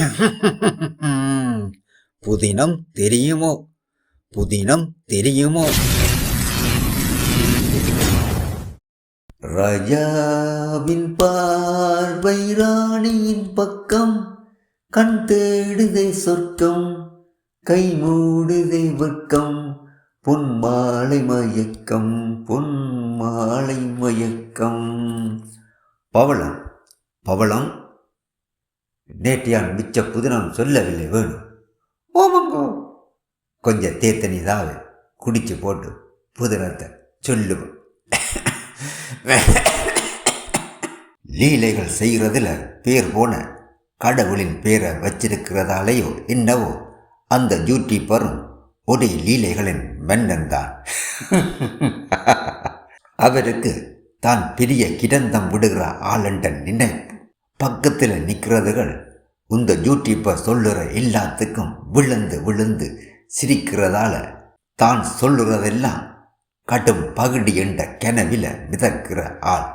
புதினம் தெரியுமோ? புதினம் தெரியுமோ? ராஜாவின் பார்வை ராணியின் பக்கம் கண் தேடுதே சொர்க்கம் கை மூடுதே வெட்கம் பொன் மாலை மயக்கம் பொன் மாலை மயக்கம். பவளம் பவளம் நேற்றையான் மிச்ச புதினம் சொல்லவில்லை வேணும் ஓமங்கோ கொஞ்சம் தேத்தனி தாவே குடிச்சு போட்டு புதினத்தை சொல்லுவோம். லீலைகள் செய்கிறதுல பேர் போன கடவுளின் பேரை வச்சிருக்கிறதாலேயோ என்னவோ அந்த யூடியூப்பரும் ஒரே லீலைகளின் மன்னன் தான். அவருக்கு தான் பெரிய கிடந்தம் விடுகிற ஆளண்ட நினைப்பு. பக்கத்தில் நிற்கிறதுகள் இந்த யூடியூப்பர் சொல்லுற எல்லாத்துக்கும் விழுந்து விழுந்து சிரிக்கிறதால தான் சொல்லுறதெல்லாம் கடும் பகுடி என்ற கனவில மிதக்கிற ஆள்.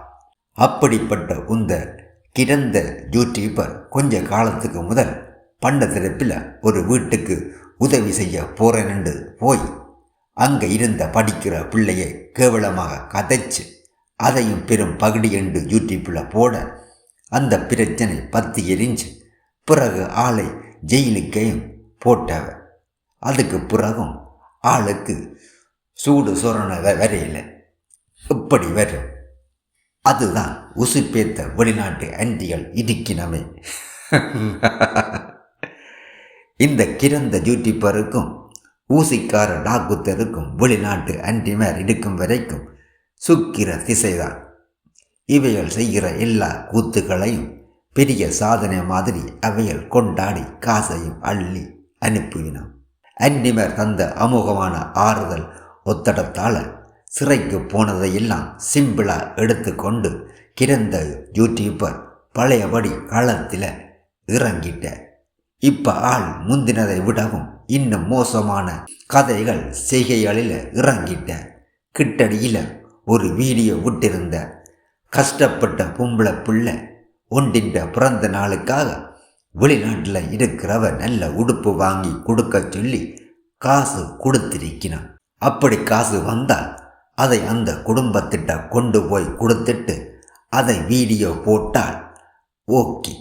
அப்படிப்பட்ட உந்த கிடந்த யூடியூபர் கொஞ்ச காலத்துக்கு முதல் பண்ட திறப்பில் ஒரு வீட்டுக்கு உதவி செய்ய போறேன்னு போய் அங்கே இருந்த படிக்கிற பிள்ளையை கேவலமாக கதைச்சு அதையும் பெரும் பகுடி என்று யூடியூப்பில் போட அந்த பிரச்சனை பத்து எரிஞ்சு பிறகு ஆளை ஜெயிலுக்கையும் போட்டவ. அதுக்கு பிறகும் ஆளுக்கு சூடு சொரண வரையில் இப்படி வரும். அதுதான் உசுப்பேத்த வெளிநாட்டு அண்டிகள் இடுக்கினமே. இந்த கிறந்த ஜூட்டிப்பருக்கும் ஊசிக்கார டாக்குத்தருக்கும் வெளிநாட்டு அண்டிமேர் இடுக்கும் வரைக்கும் சுக்கிர திசைதான். இவைகள் செய்கிற எல்லா கூத்துகளையும் பெரிய சாதனை மாதிரி அவைகள் கொண்டாடி காசையும் அள்ளி அனுப்பினோம் அன்னிமர் தந்த அமோகமான ஆறுதல் ஒத்தடத்தால் சிறைக்கு போனதையெல்லாம் சிம்பிளா எடுத்துக்கொண்டு கிடந்த யூடியூப்பர் பழையபடி களத்தில் இறங்கிட்ட. இப்போ ஆள் முந்தினதை விடவும் இன்னும் மோசமான கதைகள் செய்கைகளில் இறங்கிட்ட. கிட்டடியில் ஒரு வீடியோ விட்டிருந்த. கஷ்டப்பட்ட பொம்பளை பிள்ளை ஒன்றின்ற பிறந்த நாளுக்காக வெளிநாட்டில் இருக்கிறவ நல்ல உடுப்பு வாங்கி கொடுக்க சொல்லி காசு கொடுத்திருக்கிறான். அப்படி காசு வந்தால் அதை அந்த குடும்பத்திட்ட கொண்டு போய் கொடுத்துட்டு அதை வீடியோ போட்டால் ஓகே.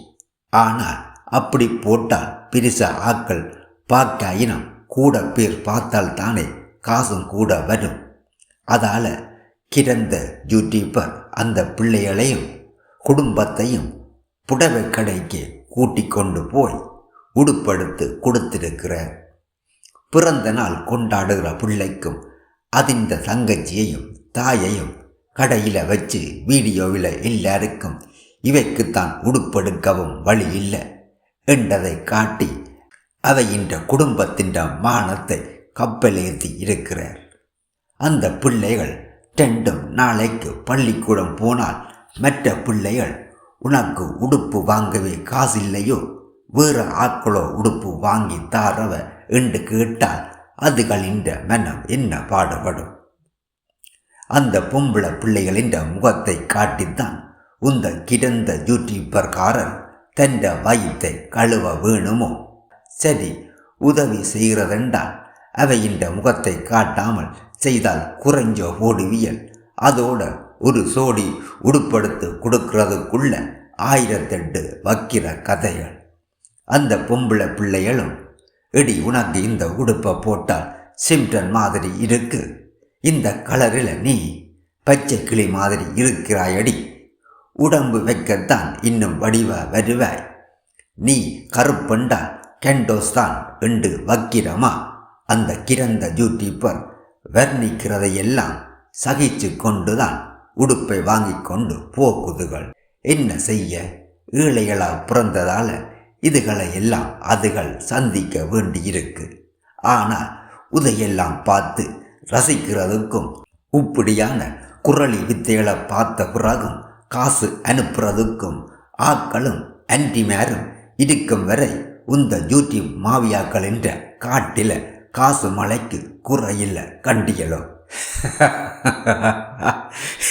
ஆனால் அப்படி போட்டால் பிரிச ஆக்கள் பார்க்க இனம் கூட பேர் பார்த்தால் தானே காசும் கூட வரும். அதால் கிடந்த யூடியூபர் அந்த பிள்ளைகளையும் குடும்பத்தையும் புடவை கடைக்கு கூட்டிக் கொண்டு போய் உடுப்படுத்து கொடுத்திருக்கிறார் பிறந்த நாள் கொண்டாடுகிற பிள்ளைக்கும் அதிந்த தங்கச்சியையும் தாயையும் கடையில் வச்சு வீடியோவில் எல்லாருக்கும் இவைக்குத்தான் உடுப்படுக்கவும் வழி இல்லை என்றதை காட்டி அதை இன்ற குடும்பத்தின் மானத்தை கப்பலேற்றி இருக்கிறார். அந்த பிள்ளைகள் ரெண்டும் நாளைக்கு பள்ளிக்கூடம் போனால் மற்ற பிள்ளைகள் உனக்கு உடுப்பு வாங்கவே காசில்லையோ? வேறு ஆட்களோ உடுப்பு வாங்கி தாரவ என்று கேட்டால் அதுகளின் மனம் என்ன பாடுபடும்? அந்த பொம்பளை பிள்ளைகளின் முகத்தை காட்டித்தான் உந்த கிடந்த யூடியூப்பர்காரர் தந்த வயிற்றை கழுவ வேணுமோ? சரி உதவி செய்கிறதென்றால் அவை இந்த முகத்தை காட்டாமல் செய்தால் குறைஞ்சோ ஓடுவியல். அதோட ஒரு சோடி உடுப்படுத்து கொடுக்கறதுக்குள்ள ஆயிரத்தெட்டு வக்கிற கதைகள். அந்த பொம்பளை பிள்ளைகளும் எடி உனக்கு இந்த உடுப்பை போட்டால் சிம்டன் மாதிரி இருக்கு. இந்த கலரில் நீ பச்சை கிளி மாதிரி இருக்கிறாயடி. உடம்பு வைக்கத்தான் இன்னும் வடிவ வருவாய். நீ கருப்பண்டா கெண்டோஸ் தான் என்று வக்கிரமா? அந்த கிரந்த ஜூட்டிப்பர் வர்ணிக்கிறதையெல்லாம் சகிச்சு கொண்டுதான் உடுப்பை வாங்கி கொண்டு போக்குதுகள் என்ன செய்ய? ஏழைகளா பிறந்ததால இதுகளை எல்லாம் அதுகள் சந்திக்க வேண்டியிருக்கு. ஆனால் உதையெல்லாம் பார்த்து ரசிக்கிறதுக்கும் இப்படியான குரளி வித்தைகளை பார்த்த பிறகும் காசு அனுப்புறதுக்கும் ஆக்களும் அன்டிமேரும் இருக்கும் வரை உந்த யூடியூப் மாவியாக்கள் என்ற காட்டில காசு மலைக்கு குறையில்லை கண்டியலோ.